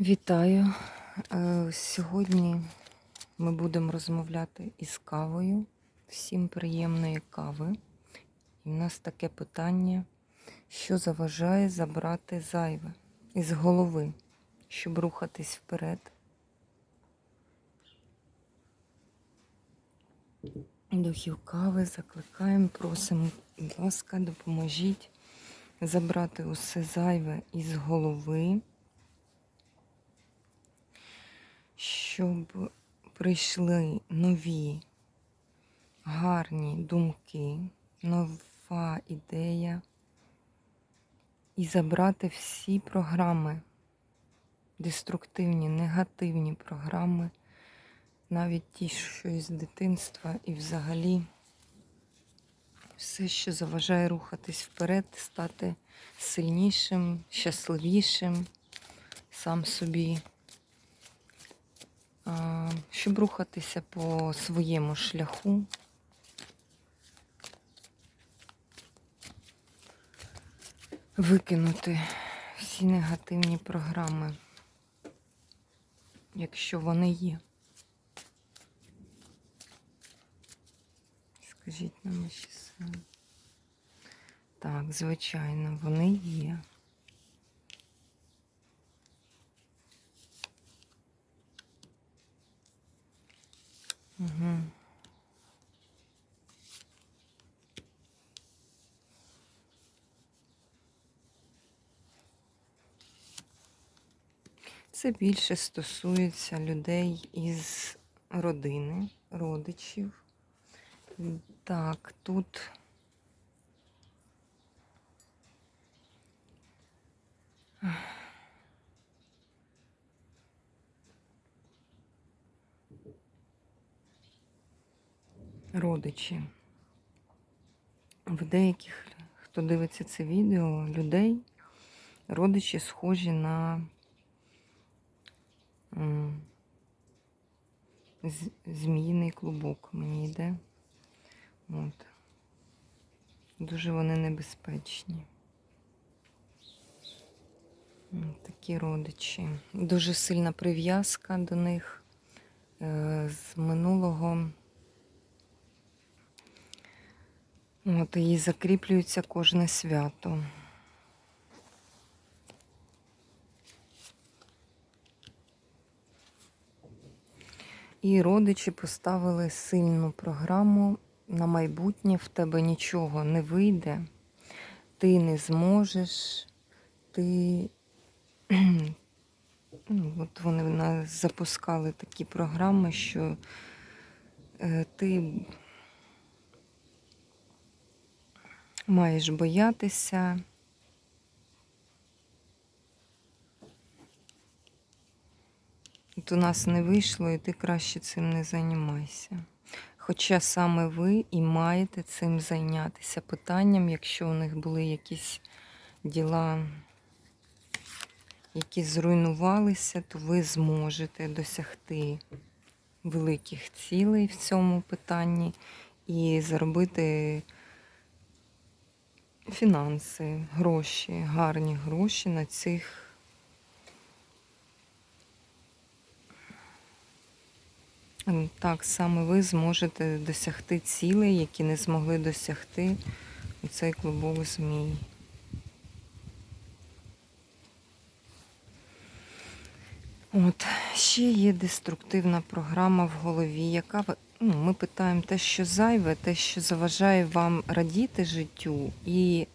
Вітаю! Е, Сьогодні ми будемо розмовляти із кавою. Всім приємної кави. І в нас таке питання, що заважає забрати зайве із голови, щоб рухатись вперед. Духів кави закликаємо, просимо, будь ласка, допоможіть забрати усе зайве із голови. Щоб прийшли нові гарні думки, нова ідея і забрати всі програми, деструктивні, негативні програми, навіть ті, що із дитинства, і взагалі все, що заважає рухатись вперед, стати сильнішим, щасливішим, сам собі щоб рухатися по своєму шляху. Викинути всі негативні програми, якщо вони є. Скажіть нам ще. Так, звичайно, вони є. Це більше стосується людей із родини, родичів. Так, тут родичі. В деяких, хто дивиться це відео, людей родичі схожі на зміїний клубок мені йде. От. Дуже вони небезпечні. Такі родичі. Дуже сильна прив'язка до них е, з минулого. От і закріплюється кожне свято. І родичі поставили сильну програму на майбутнє, в тебе нічого не вийде, ти не зможеш, ти. Ну, от вони в нас запускали такі програми, що е, ти маєш боятися. От у нас не вийшло, і ти краще цим не займайся. Хоча саме ви і маєте цим зайнятися питанням, якщо у них були якісь діла, які зруйнувалися, то ви зможете досягти великих цілей в цьому питанні і заробити фінанси, гроші, гарні гроші на цих. Так, саме ви зможете досягти цілей, які не змогли досягти у цей клубок змій. От, ще є деструктивна програма в голові, яка ну, ми питаємо те, що зайве, те, що заважає вам радіти життю і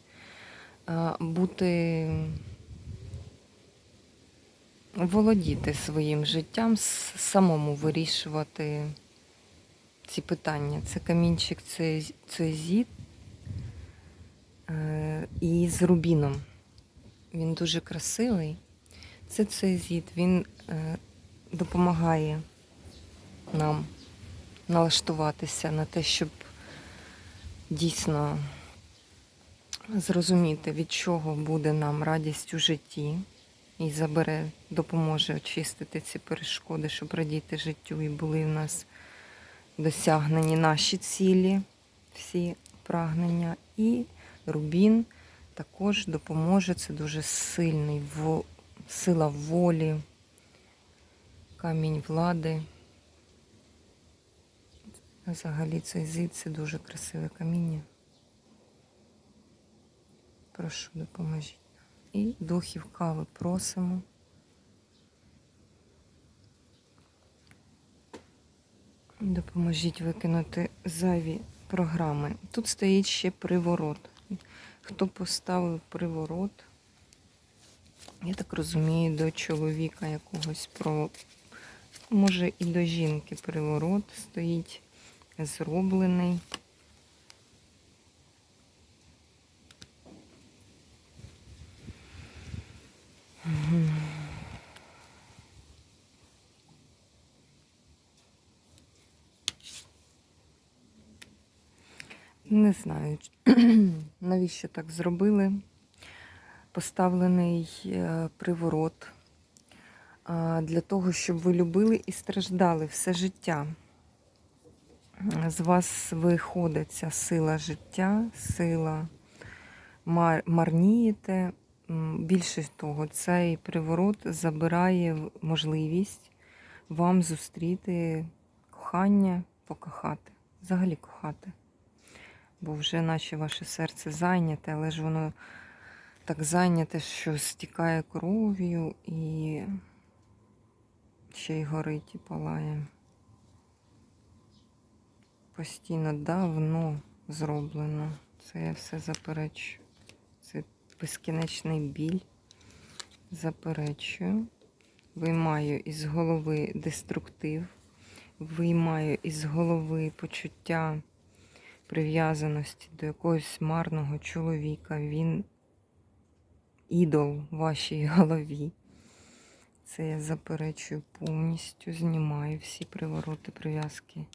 е, бути володіти своїм життям, самому вирішувати ці питання. Це камінчик це, цезіт е, і з рубіном. Він дуже красивий. Це цезіт, він е, допомагає нам налаштуватися на те, щоб дійсно зрозуміти, від чого буде нам радість у житті, і забере, допоможе очистити ці перешкоди, щоб радіти життю, і були в нас досягнені наші цілі, всі прагнення. І рубін також допоможе. Це дуже сильний сила волі, камінь влади. Взагалі цей зід це дуже красиве каміння. Прошу, допоможіть. І духів кави просимо. Допоможіть викинути зайві програми. Тут стоїть ще приворот. Хто поставив приворот? Я так розумію, до чоловіка якогось про. Може і до жінки приворот стоїть зроблений. Не знаю, навіщо так зробили. Поставлений е, приворот для того, щоб ви любили і страждали все життя. З вас виходить ця сила життя, сила мар- марнієте. Більше того, цей приворот забирає можливість вам зустріти кохання, покохати, взагалі кохати. Бо вже наче ваше серце зайняте, але ж воно так зайняте, що стікає кров'ю і ще й горить і палає. Постійно давно зроблено. Це я все заперечую. Це безкінечний біль. Заперечую. Виймаю із голови деструктив, виймаю із голови почуття прив'язаності до якогось марного чоловіка. Він ідол в вашій голові. Це я заперечую повністю, знімаю всі привороти, прив'язки.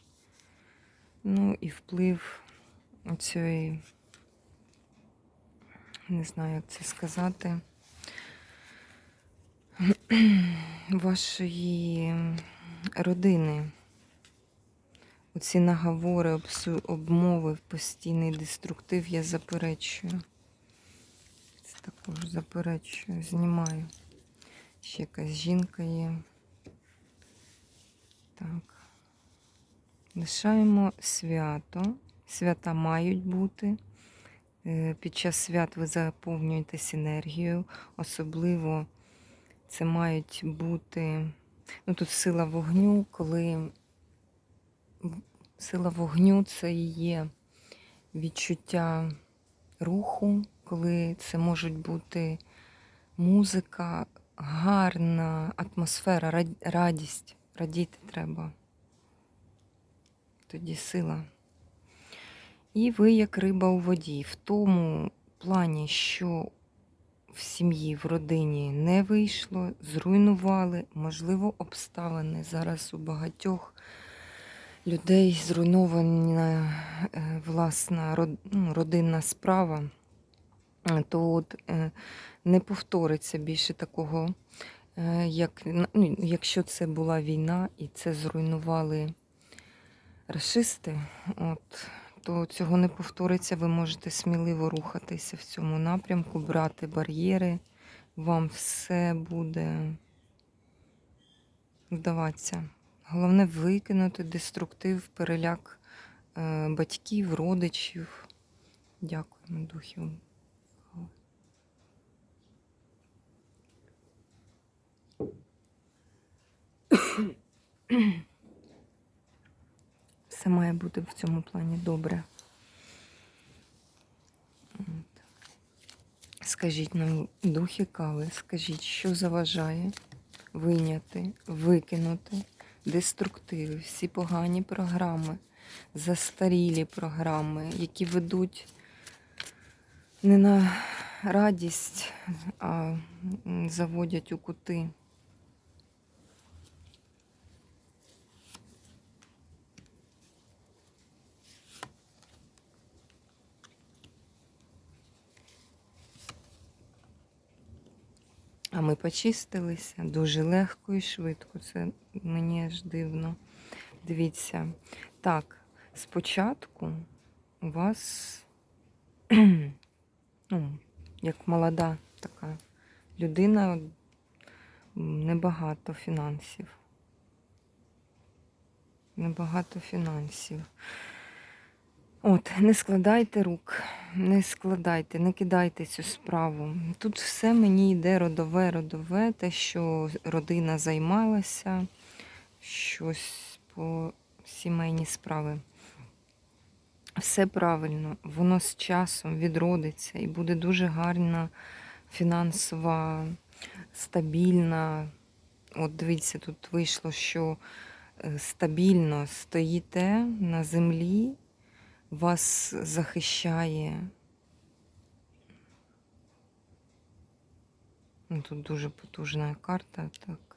Ну і вплив цієї, не знаю, як це сказати, вашої родини. Оці наговори, обмови, постійний деструктив я заперечую. Це також заперечую, знімаю. Ще якась жінка є. Так. Лишаємо свято. Свята мають бути. Е, Під час свят ви заповнюєтесь енергією. Особливо це мають бути. Ну, тут сила вогню, коли сила вогню це є відчуття руху, коли це можуть бути музика, гарна атмосфера, радість. Радіти треба. Тоді сила. І ви, як риба у воді, в тому плані, що в сім'ї, в родині не вийшло, зруйнували, можливо, обставини. Зараз у багатьох людей зруйнована е, власна ну, родинна справа, то от е, не повториться більше такого, е, як, ну, якщо це була війна і це зруйнували расисти, от, то цього не повториться. Ви можете сміливо рухатися в цьому напрямку, брати бар'єри. Вам все буде вдаватися. Головне викинути деструктив, переляк е, батьків, родичів. Дякуємо, духів. Все має бути в цьому плані добре. Скажіть нам, духи кави, скажіть, що заважає вийняти, викинути деструктиви, всі погані програми, застарілі програми, які ведуть не на радість, а заводять у кути. А ми почистилися дуже легко і швидко. Це мені аж дивно. Дивіться. Так, спочатку у вас, ну, як молода така людина, небагато фінансів. небагато фінансів. От, не складайте рук, не складайте, не кидайте цю справу. Тут все мені йде родове, родове, те, що родина займалася, щось по сімейні справи. Все правильно, воно з часом відродиться і буде дуже гарна фінансова, стабільна. От дивіться, тут вийшло, що е, стабільно стоїте на землі, вас захищає. Ну, Тут дуже потужна карта, так.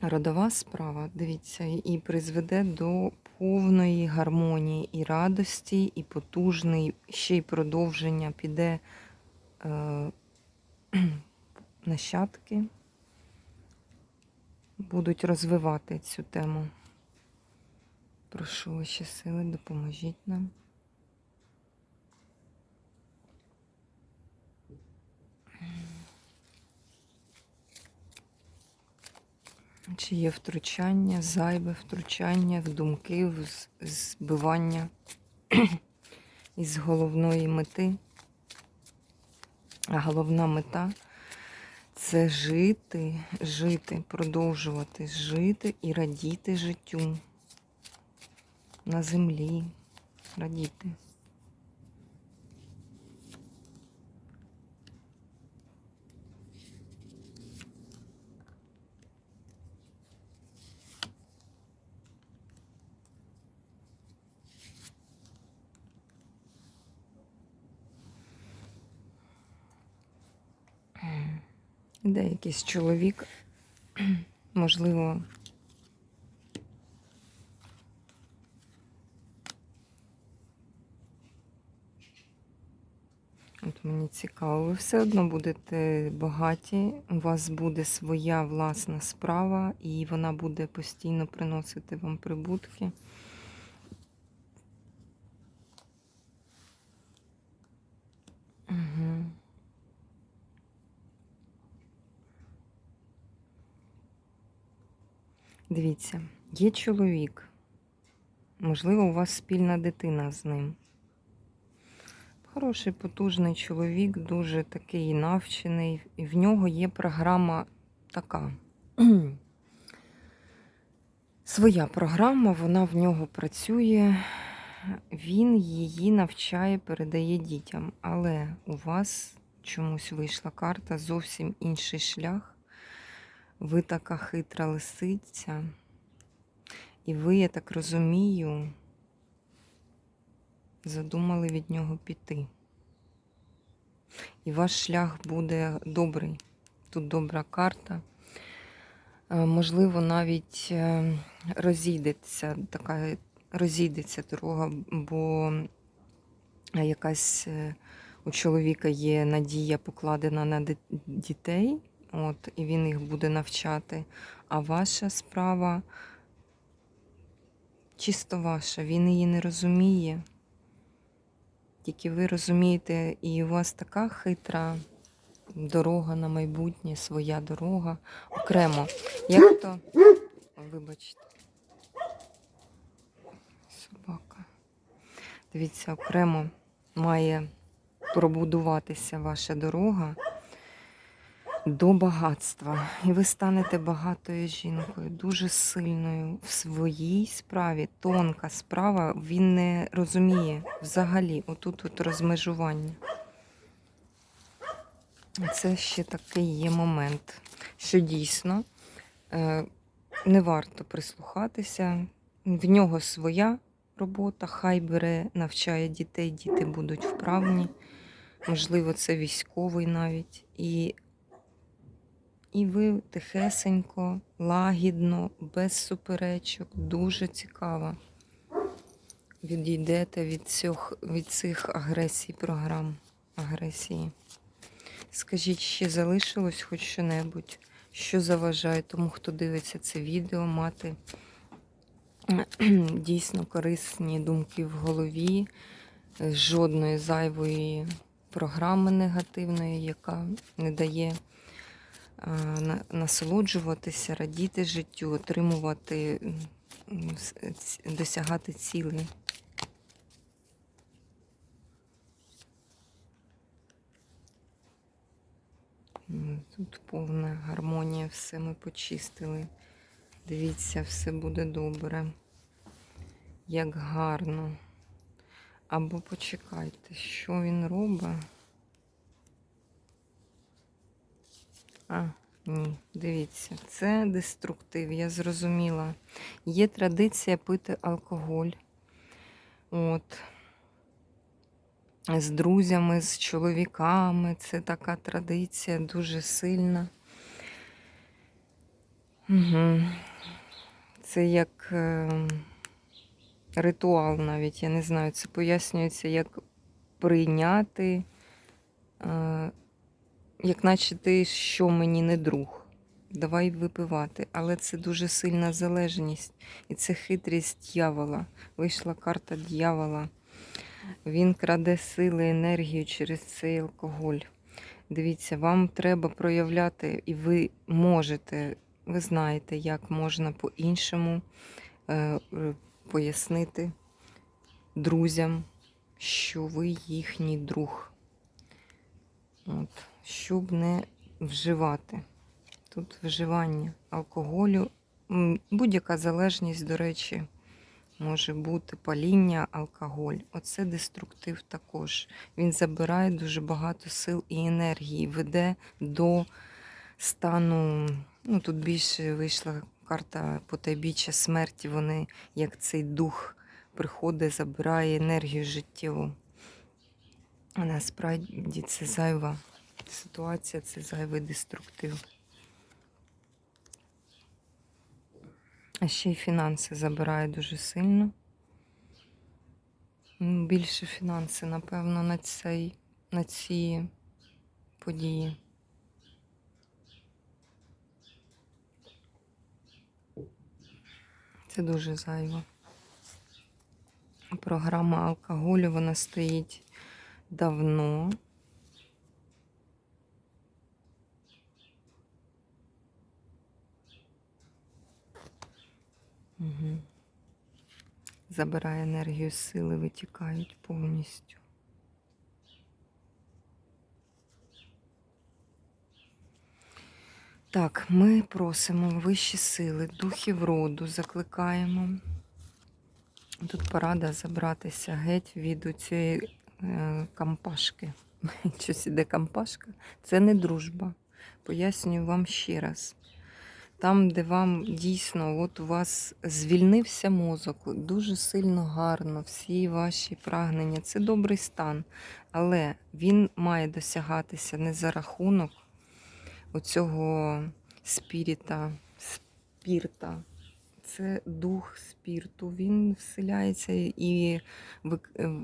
Родова справа, дивіться, і призведе до повної гармонії і радості, і потужний, ще й продовження піде е, нащадки, будуть розвивати цю тему. Прошу ваші сили, допоможіть нам. Чи є втручання, зайве втручання в думки, в збивання із головної мети? А головна мета це жити, жити, продовжувати жити і радіти життю на землі, радіти. Іде якийсь чоловік, можливо, От мені цікаво, ви все одно будете багаті, у вас буде своя власна справа, і вона буде постійно приносити вам прибутки. Угу. Дивіться, є чоловік. Можливо, у вас спільна дитина з ним. Хороший, потужний чоловік, дуже такий навчений. І в нього є програма така. Своя програма, вона в нього працює. Він її навчає, передає дітям. Але у вас чомусь вийшла карта, зовсім інший шлях. Ви така хитра лисиця. І ви, я так розумію, задумали від нього піти. І ваш шлях буде добрий. Тут добра карта. Е, Можливо, навіть е, розійдеться така розійдеться дорога, бо якась е, у чоловіка є надія покладена на дітей, от, і він їх буде навчати. А ваша справа чисто ваша, він її не розуміє. Тільки ви розумієте, і у вас така хитра дорога на майбутнє, своя дорога окремо. Як то, вибачте, собака. Дивіться, окремо має пробудуватися ваша дорога до багатства. І ви станете багатою жінкою, дуже сильною в своїй справі. Тонка справа, він не розуміє взагалі. Отут от розмежування. Це ще такий є момент, що дійсно е, не варто прислухатися. В нього своя робота, хай бере, навчає дітей, діти будуть вправні. Можливо, це військовий навіть. І, і ви тихесенько, лагідно, без суперечок, дуже цікаво. Відійдете від цих, від цих агресій, програм агресії. Скажіть, ще залишилось хоч що-небудь, що заважає тому, хто дивиться це відео, мати дійсно корисні думки в голові, жодної зайвої програми негативної, яка не дає насолоджуватися, радіти життю, отримувати, досягати цілей. Тут повна гармонія, все ми почистили. Дивіться, все буде добре. Як гарно. Або почекайте, що він робить. А, ні, дивіться, це деструктив, я зрозуміла. Є традиція пити алкоголь. От. З друзями, з чоловіками. Це така традиція дуже сильна. Угу. Це як е, ритуал навіть, я не знаю, це пояснюється як прийняти, е, як наче ти, що мені не друг. Давай випивати. Але це дуже сильна залежність. І це хитрість дьявола. Вийшла карта дьявола. Він краде сили, енергію через цей алкоголь. Дивіться, вам треба проявляти, і ви можете, ви знаєте, як можна по-іншому е, е, пояснити друзям, що ви їхній друг. От, щоб не вживати. Тут вживання алкоголю, будь-яка залежність, до речі, може бути паління, алкоголь. Оце деструктив також. Він забирає дуже багато сил і енергії, веде до стану. Ну, тут більше вийшла карта потайбіччя смерті. Вони, як цей дух, приходить, забирає енергію життєву. А насправді це зайва ситуація, це зайвий деструктив. А ще й фінанси забирає дуже сильно. Більше фінанси, напевно, на, цей, на ці події. Це дуже зайво. Програма алкоголю вона стоїть давно. Угу. Забирає енергію, сили витікають повністю. Так, ми просимо вищі сили, духів роду закликаємо. Тут порада забратися геть від цієї е, кампашки. Щось іде кампашка. Це не дружба. Пояснюю вам ще раз. Там, де вам дійсно, от у вас звільнився мозок, дуже сильно гарно, всі ваші прагнення, це добрий стан. Але він має досягатися не за рахунок оцього спіріта, спірта. Це дух спірту. Він вселяється і ви,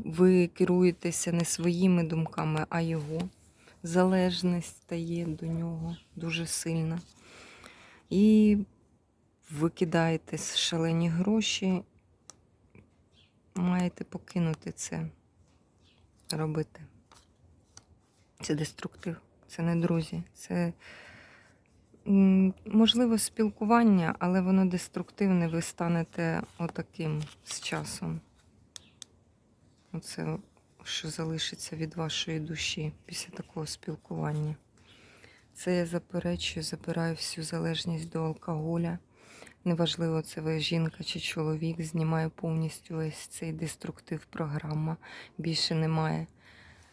ви керуєтеся не своїми думками, а його. Залежність стає до нього дуже сильна. І ви кидаєте шалені гроші, маєте покинути це робити. Це деструктив, це не друзі, це можливо спілкування, але воно деструктивне, ви станете отаким з часом. Оце, що залишиться від вашої душі після такого спілкування. Це я заперечую, забираю всю залежність до алкоголя. Неважливо, це ви жінка чи чоловік, знімаю повністю весь цей деструктив програма. Більше немає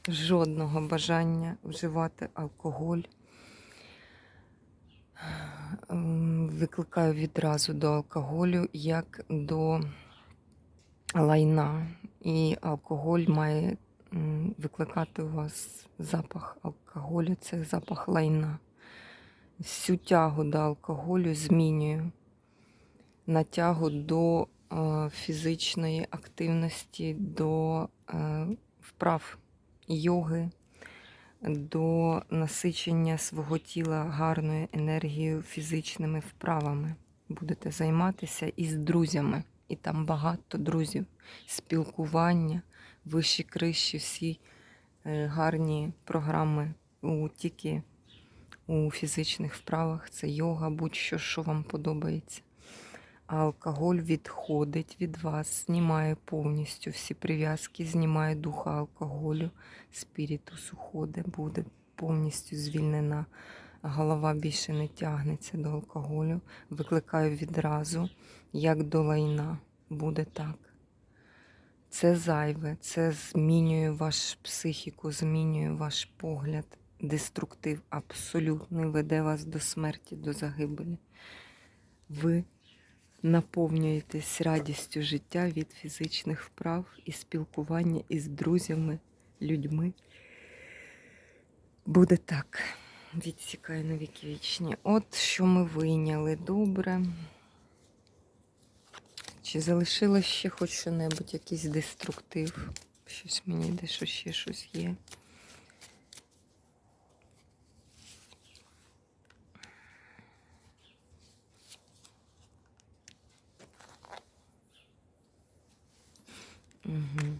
жодного бажання вживати алкоголь. Викликаю відразу до алкоголю як до лайна. І алкоголь має викликати у вас запах алкоголю, це запах лайна. Всю тягу до алкоголю змінюю на тягу до е, фізичної активності, до е, вправ йоги, до насичення свого тіла гарною енергією, фізичними вправами. Будете займатися із друзями. І там багато друзів, спілкування, вищі криші, всі е, гарні програми у тільки у фізичних вправах, це йога, будь-що, що вам подобається. А алкоголь відходить від вас, знімає повністю всі прив'язки, знімає духа алкоголю, спірітус уходить, буде повністю звільнена. Голова більше не тягнеться до алкоголю. Викликаю відразу, як до лайна. Буде так. Це зайве, це змінює ваш психіку, змінює ваш погляд. Деструктив абсолютний веде вас до смерті, до загибелі. Ви наповнюєтесь радістю життя від фізичних вправ і спілкування із друзями, людьми. Буде так. Відсікаю на віки вічні. От що ми вийняли добре. Чи залишилось ще хоч що-небудь, якийсь деструктив? Щось мені йде, що ще щось є. Угу.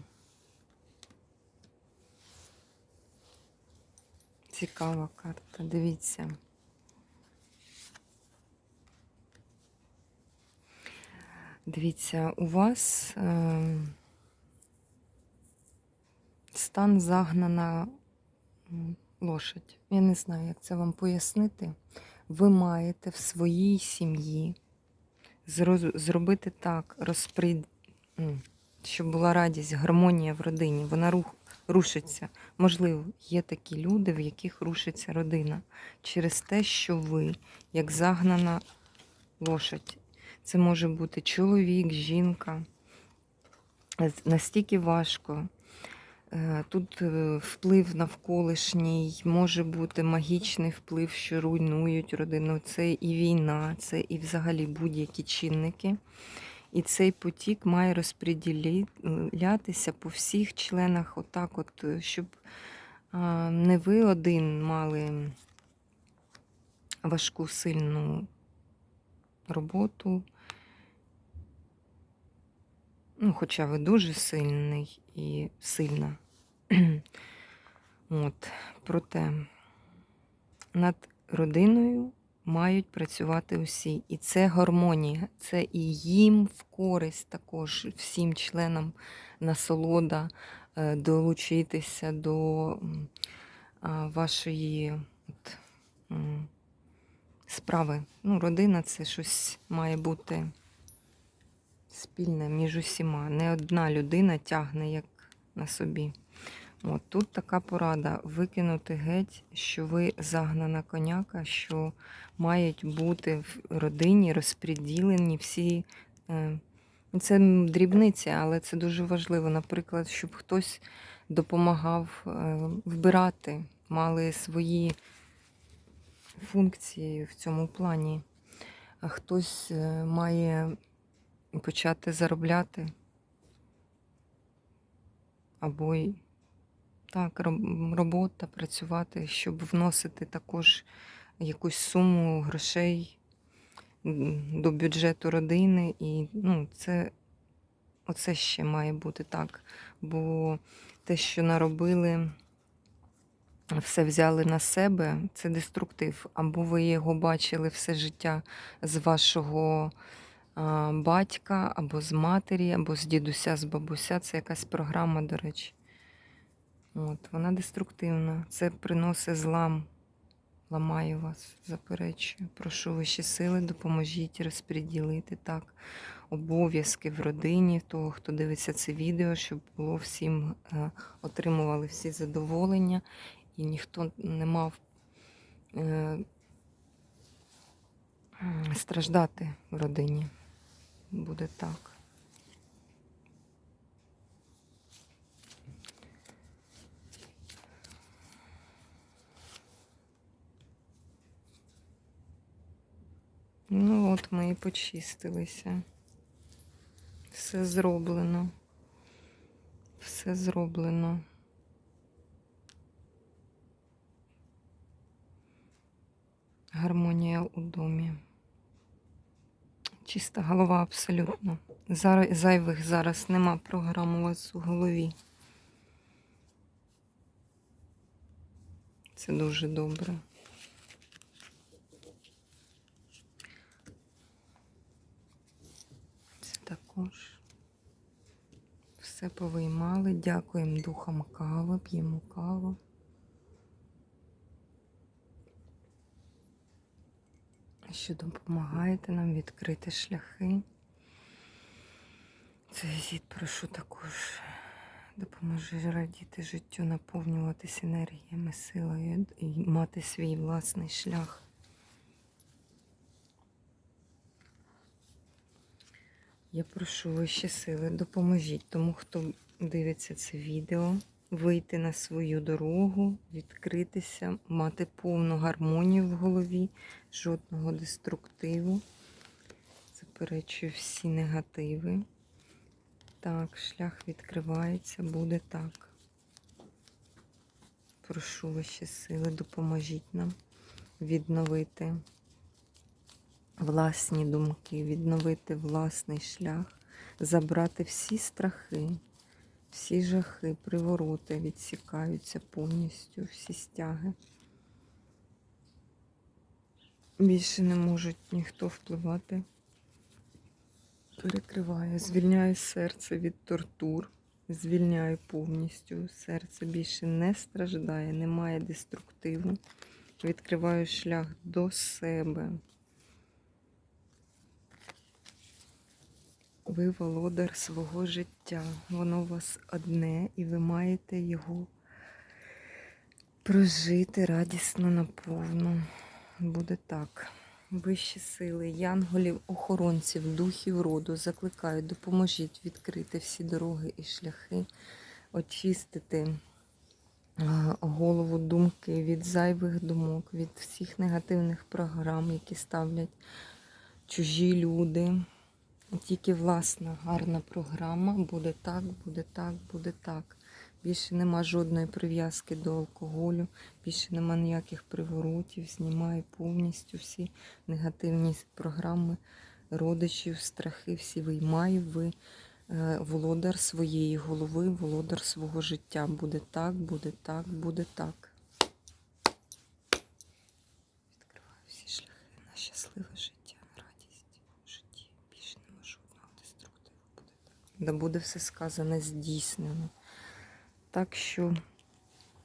Цікава карта, дивіться. Дивіться, у вас е, стан загнана лошадь. Я не знаю, як це вам пояснити. Ви маєте в своїй сім'ї зробити так, розпри... щоб була радість, гармонія в родині. Вона рух... рушиться. Можливо, є такі люди, в яких рушиться родина через те, що ви, як загнана лошадь, це може бути чоловік, жінка. Настільки важко. Е, Тут е, вплив навколишній, може бути магічний вплив, що руйнують родину. Це і війна, це і взагалі будь-які чинники. І цей потік має розподілятися по всіх членах, отак, от, е, щоб не ви один мали важку сильну роботу. Ну, хоча ви дуже сильний і сильна. От, проте над родиною мають працювати усі. І це гармонія, це і їм в користь також всім членам насолода е, долучитися до вашої от, справи. Ну, родина це щось має бути спільне між усіма. Не одна людина тягне як на собі. От тут така порада викинути геть, що ви загнана коняка, що мають бути в родині розподілені всі. е, Це дрібниці, але це дуже важливо. Наприклад, щоб хтось допомагав е, вбирати, мали свої функції в цьому плані. Хтось е, має почати заробляти. Або й так, робота, працювати, щоб вносити також якусь суму грошей до бюджету родини. І ну, це оце ще має бути так. Бо те, що наробили, все взяли на себе, це деструктив. Або ви його бачили все життя з вашого батька, або з матері, або з дідуся, з бабуся. Це якась програма, до речі. От, вона деструктивна. Це приносить злам. Ламаю вас, заперечую. Прошу вищі сили, допоможіть розподілити так обов'язки в родині того, хто дивиться це відео, щоб було всім е, отримували всі задоволення і ніхто не мав е, страждати в родині. Буде так. Ну от ми і почистилися. Все зроблено. Все зроблено. Гармонія у домі. Чиста голова абсолютно. Зайвих зараз нема програм у вас у голові. Це дуже добре. Це також все повиймали. Дякуємо духам кави, п'ємо каву. Що допомагаєте нам відкрити шляхи. Цей зід прошу також допоможи радіти життю, наповнюватися енергіями, силою і мати свій власний шлях. Я прошу вищі сили, допоможіть тому, хто дивиться це відео, вийти на свою дорогу, відкритися, мати повну гармонію в голові, жодного деструктиву. Заперечую всі негативи. Так, шлях відкривається, буде так. Прошу ваші сили, допоможіть нам відновити власні думки, відновити власний шлях, забрати всі страхи, всі жахи, привороти відсікаються повністю, всі стяги. Більше не можуть ніхто впливати. Перекриваю, звільняю серце від тортур, звільняю повністю. Серце більше не страждає, немає деструктиву. Відкриваю шлях до себе. Ви володар свого життя. Воно у вас одне, і ви маєте його прожити радісно наповну. Буде так. Вищі сили, янголів, охоронців, духів роду закликають, допоможіть відкрити всі дороги і шляхи, очистити голову думки від зайвих думок, від всіх негативних програм, які ставлять чужі люди. Тільки власна гарна програма буде так, буде так, буде так. Більше нема жодної прив'язки до алкоголю, більше нема ніяких приворотів, знімаю повністю всі негативні програми родичів, страхи, всі виймаю. Ви е, володар своєї голови, володар свого життя. Буде так, буде так, буде так. Відкриваю всі шляхи на щасливе життя, на радість в житті. Більше нема жодного деструктиву. Буде так. Да буде все сказане здійснено. Так що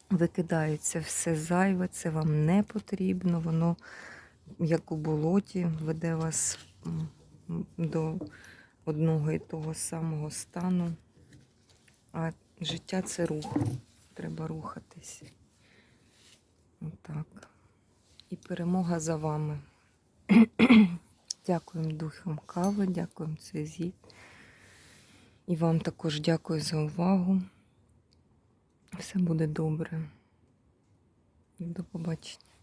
викидається все зайве, це вам не потрібно, воно, як у болоті, веде вас до одного і того самого стану. А життя це рух. Треба рухатись. Отак. І перемога за вами. Дякуємо духам кави, дякуємо Цезі. І вам також дякую за увагу. Все буде добре. До побачення.